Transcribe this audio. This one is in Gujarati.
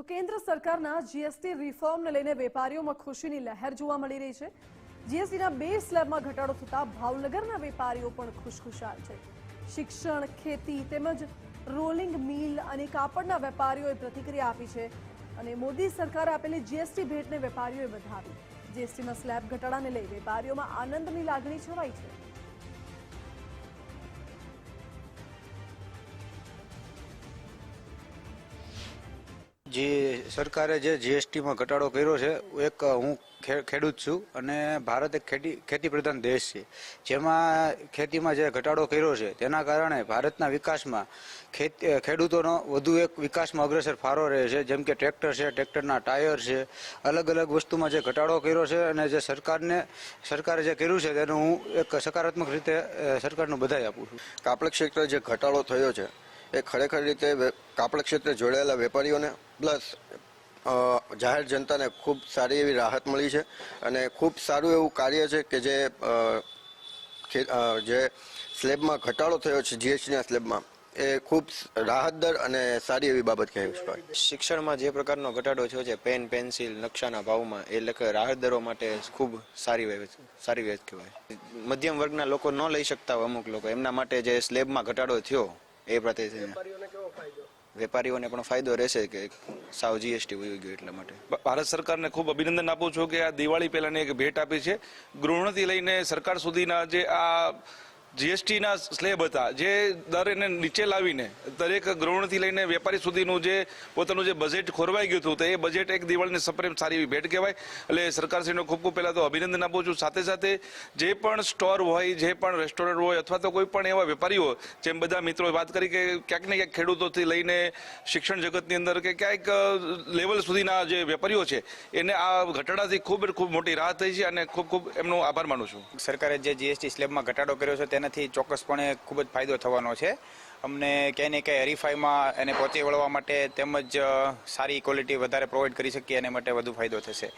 તો કેન્દ્ર સરકારના જીએસટી રિફોર્મને લઈને વેપારીઓમાં ખુશીની લહેર જોવા મળી રહી છે. જીએસટીના બે સ્લેબમાં ઘટાડો થતા ભાવનગરના વેપારીઓ પણ ખુશખુશાલ છે. શિક્ષણ, ખેતી તેમજ રોલિંગ મિલ અને કાપડના વેપારીઓએ પ્રતિક્રિયા આપી છે અને મોદી સરકારે આપેલી જીએસટી ભેટને વેપારીઓએ વધાવી. જીએસટીમાં સ્લેબ ઘટાડાને લઈ વેપારીઓમાં આનંદની લાગણી છવાઈ છે. જે સરકારે જે જીએસટીમાં ઘટાડો કર્યો છે, એક હું ખેડૂત છું અને ભારત એક ખેતી ખેતી પ્રધાન દેશ છે. જેમાં ખેતીમાં જે ઘટાડો કર્યો છે, તેના કારણે ભારતના વિકાસમાં ખેડૂતોનો વધુ એક વિકાસમાં અગ્રસર ફાળો રહે છે. જેમ કે ટ્રેક્ટર છે, ટ્રેક્ટરના ટાયર છે અલગ અલગ વસ્તુમાં જે ઘટાડો કર્યો છે અને જે સરકારને, સરકારે જે કર્યું છે, તેનું હું એક સકારાત્મક રીતે સરકારનું બધાઈ આપું છું. કાપડ ક્ષેત્રે જે ઘટાડો થયો છે એ ખરેખર રીતે કાપડ ક્ષેત્રે જોડાયેલા વેપારીઓને, પ્લસ જાહેર જનતાને ખૂબ સારી એવી રાહત મળી છે અને ખૂબ સારું એવું કાર્ય છે કે જે જે સ્લેબમાં ઘટાડો થયો છે જીએસટીના સ્લેબમાં, એ ખૂબ રાહત દર અને સારી એવી બાબત કહેવી છે. શિક્ષણમાં જે પ્રકારનો ઘટાડો થયો છે, પેન, પેન્સિલ, નકશાના ભાવમાં, એ લખ, રાહતદરો માટે ખૂબ સારી સારી વાત કહેવાય. મધ્યમ વર્ગના લોકો ન લઈ શકતા હોય અમુક લોકો, એમના માટે જે સ્લેબમાં ઘટાડો થયો એ પ્રત્યે વેપારીઓને પણ ફાયદો રહેશે કે સાવ જીએસટી વહી ગયું એટલા માટે. ભારત સરકારને ખૂબ અભિનંદન આપું છું કે આ દિવાળી પહેલાની એક ભેટ આપી છે. ગૃહણથી લઈને સરકાર સુધીના જે આ જીએસટીના સ્લેબ હતા, જે દર એને નીચે લાવીને, દરેક ગ્રહણથી લઈને વેપારી સુધીનું જે પોતાનું જે બજેટ ખોરવાઈ ગયું હતું, તો એ બજેટ એક દિવાળીની સપ્રેમ સારી એવી ભેટ કહેવાય. એટલે સરકારશ્રીનો ખૂબ ખૂબ પહેલાં તો અભિનંદન આપું છું. સાથે સાથે જે પણ સ્ટોર હોય, જે પણ રેસ્ટોરન્ટ હોય, અથવા તો કોઈ પણ એવા વેપારીઓ, જેમ બધા મિત્રોએ વાત કરી કે ક્યાંક ને ક્યાંક ખેડૂતોથી લઈને શિક્ષણ જગતની અંદર કે ક્યાંક લેવલ સુધીના જે વેપારીઓ છે, એને આ ઘટાડાથી ખૂબ ખૂબ મોટી રાહત થઈ છે અને ખૂબ ખૂબ એમનો આભાર માનું છું. સરકારે જે જીએસટી સ્લેબમાં ઘટાડો કર્યો છે તેનાથી ચોક્કસપણે ખૂબ જ ફાયદો થવાનો છે. અમને ક્યાંય ને ક્યાંય હરીફાઈમાં એને પહોંચી વળવા માટે તેમજ સારી ક્વોલિટી વધારે પ્રોવાઈડ કરી શકીએ એને માટે વધુ ફાયદો થશે.